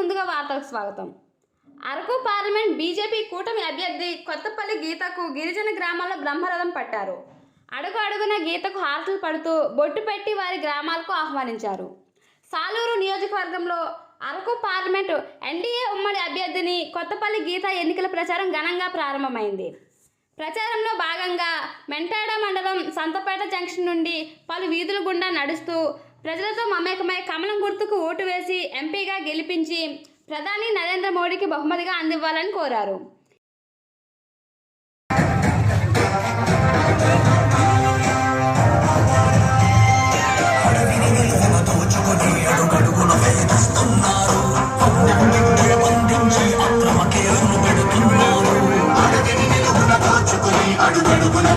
ముందుగా వార్తలకు స్వాగతం. అరకు పార్లమెంట్ బీజేపీ కూటమి అభ్యర్థి కొత్తపల్లి గీతకు గిరిజన గ్రామాల్లో బ్రహ్మరథం పట్టారు. అడుగు అడుగున గీతకు హారతలు పడుతూ బొట్టు పెట్టి వారి గ్రామాలకు ఆహ్వానించారు. సాలూరు నియోజకవర్గంలో అరకు పార్లమెంటు ఎన్డీఏ ఉమ్మడి అభ్యర్థిని కొత్తపల్లి గీత ఎన్నికల ప్రచారం ఘనంగా ప్రారంభమైంది. ప్రచారంలో భాగంగా మెంటాడ మండలం సంతపేట జంక్షన్ నుండి పలు వీధుల గుండా నడుస్తూ ప్రజలతో మమేకమై కమలం గుర్తుకు ఓటు వేసి ఎంపీగా గెలిపించి ప్రధాని నరేంద్ర మోడీకి బహుమతిగా అందివ్వాలని కోరారు. అడుగడుగున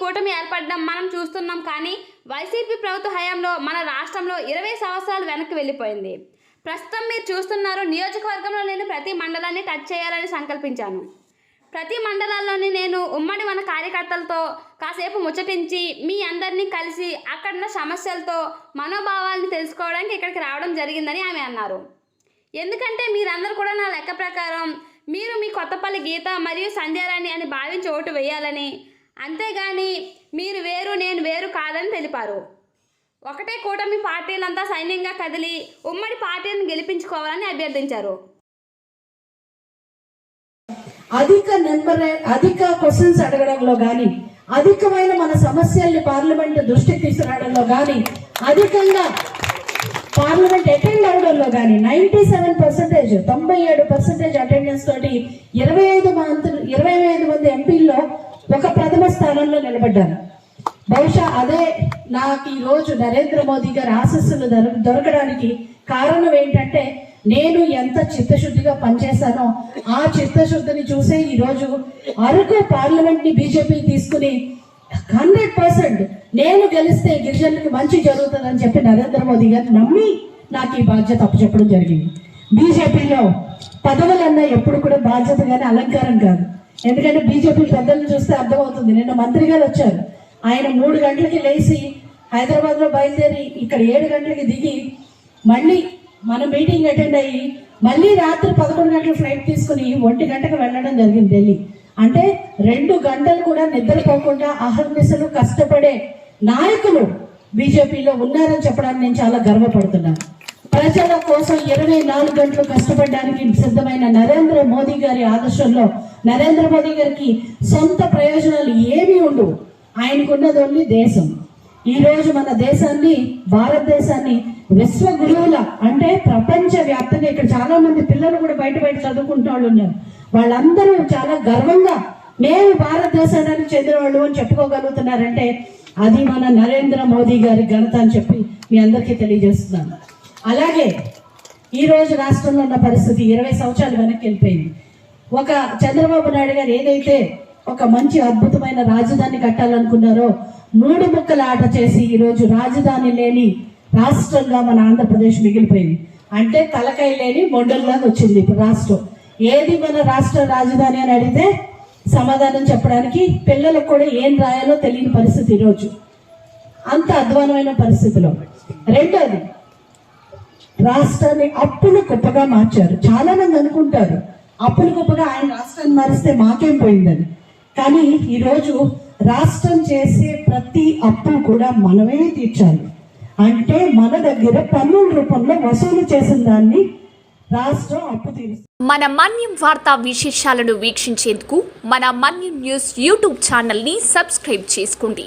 కూటమి ఏర్పడడం మనం చూస్తున్నాం కానీ వైసీపీ ప్రభుత్వ హయాంలో మన రాష్ట్రంలో ఇరవై సంవత్సరాలు వెనక్కి వెళ్ళిపోయింది. ప్రస్తుతం మీరు చూస్తున్నారు నియోజకవర్గంలో నేను ప్రతి మండలాన్ని టచ్ చేయాలని సంకల్పించాను. ప్రతి మండలాల్లోని నేను ఉమ్మడి మన కార్యకర్తలతో కాసేపు ముచ్చటించి మీ అందరినీ కలిసి అక్కడున్న సమస్యలతో మనోభావాలను తెలుసుకోవడానికి ఇక్కడికి రావడం జరిగిందని ఆమె అన్నారు. ఎందుకంటే మీరందరూ కూడా నా లెక్క ప్రకారం మీరు మీ కొత్తపల్లి గీత మరియు సంధ్యారాణి అని భావించి ఓటు వేయాలని అంతేగాని మీరు వేరు నేను వేరు కాదని తెలిపారు. ఒకటే కూటమి పార్టీలంతా సైన్యంగా కదిలి ఉమ్మడి పార్టీని గెలిపించుకోవాలని అభ్యర్థించారు. అధిక నెంబర్ అధిక క్వశ్చన్స్ అడగడంలో కానీ అధికమైన మన సమస్యల్ని పార్లమెంట్ దృష్టికి తీసుకురావడంలో కానీ అధికంగా పార్లమెంట్ అటెండ్ అవడంలో కానీ నైన్టీ సెవెన్ పర్సెంటేజ్ తొంభై ఏడు పర్సెంటేజ్ అటెండెన్స్ తోటి ఇరవై ఐదు మంది ఇరవై ఐదు మంది ఎంపీల్లో ఒక ప్రథమ స్థానంలో నిలబడ్డాను. బహుశా అదే నాకు ఈ రోజు నరేంద్ర మోదీ గారి ఆశస్సులు దొరకడానికి కారణం ఏంటంటే నేను ఎంత చిత్తశుద్ధిగా పనిచేశానో ఆ చిత్తశుద్ధిని చూసే ఈరోజు అరకు పార్లమెంట్ని బీజేపీ తీసుకుని హండ్రెడ్ పర్సెంట్ నేను గెలిస్తే గిరిజనులకు మంచి జరుగుతుందని చెప్పి నరేంద్ర మోదీ గారు నమ్మి నాకు ఈ బాధ్యత అప్పచెప్పడం జరిగింది. బీజేపీలో పదవులన్నా ఎప్పుడు కూడా బాధ్యత కానీ అలంకారం కాదు. ఎందుకంటే బీజేపీ పెద్దలను చూస్తే అర్థమవుతుంది. నిన్న మంత్రి గారు వచ్చారు. ఆయన మూడు గంటలకి లేచి హైదరాబాద్లో బయలుదేరి ఇక్కడ ఏడు గంటలకి దిగి మళ్ళీ మన మీటింగ్ అటెండ్ అయ్యి మళ్ళీ రాత్రి పదకొండు గంటల ఫ్లైట్ తీసుకుని ఒంటి గంటకు వెళ్ళడం జరిగింది ఢిల్లీ. అంటే రెండు గంటలు కూడా నిద్రపోకుండా అహర్నిశలు కష్టపడే నాయకులు బీజేపీలో ఉన్నారని చెప్పడానికి నేను చాలా గర్వపడుతున్నాను. ప్రజల కోసం ఇరవై నాలుగు గంటలు కష్టపడడానికి సిద్ధమైన నరేంద్ర మోదీ గారి ఆదర్శంలో నరేంద్ర మోదీ గారికి సొంత ప్రయోజనాలు ఏమీ ఉండవు. ఆయనకున్నది ఓన్లీ దేశం. ఈరోజు మన దేశాన్ని భారతదేశాన్ని విశ్వ గురువుల అంటే ప్రపంచ వ్యాప్తంగా ఇక్కడ చాలా మంది పిల్లలు కూడా బయట బయట చదువుకుంటున్న వాళ్ళు ఉన్నారు. వాళ్ళందరూ చాలా గర్వంగా మేము భారతదేశానికి చెందిన వాళ్ళు అని చెప్పుకోగలుగుతున్నారంటే అది మన నరేంద్ర మోదీ గారి ఘనత అని చెప్పి మీ అందరికీ తెలియజేస్తున్నాను. అలాగే ఈరోజు రాష్ట్రంలో ఉన్న పరిస్థితి ఇరవై సంవత్సరాలు వెనక్కి వెళ్ళిపోయింది. ఒక చంద్రబాబు నాయుడు గారు ఏదైతే ఒక మంచి అద్భుతమైన రాజధాని కట్టాలనుకున్నారో మూడు ముక్కల ఆట చేసి ఈరోజు రాజధాని లేని రాష్ట్రంగా మన ఆంధ్రప్రదేశ్ మిగిలిపోయింది. అంటే తలకాయ లేని మొండల్లాగా వచ్చింది ఇప్పుడు రాష్ట్రం. ఏది మన రాష్ట్ర రాజధాని అని అడిగితే సమాధానం చెప్పడానికి పిల్లలకు కూడా ఏం రాయాలో తెలియని పరిస్థితి ఈరోజు అంత అధ్వానమైన పరిస్థితిలో. రెండోది రాష్ట్రాన్ని అప్పుల గొప్పగా మార్చారు. చాలా మంది అనుకుంటారు అప్పుల గొప్పగా ఆయన రాష్ట్రాన్ని మారిస్తే మాకేం పోయిందని. కానీ ఈరోజు రాష్ట్రం చేసే ప్రతి అప్పు కూడా మనమే తీర్చాలి. అంటే మన దగ్గర పన్నుల రూపంలో వసూలు చేసిన దాన్ని రాష్ట్రం అప్పు తీరుస్తుంది. మన మన్యం వార్తా విశేషాలను వీక్షించేందుకు మన మన్యం న్యూస్ యూట్యూబ్ ఛానల్ని సబ్స్క్రైబ్ చేసుకోండి.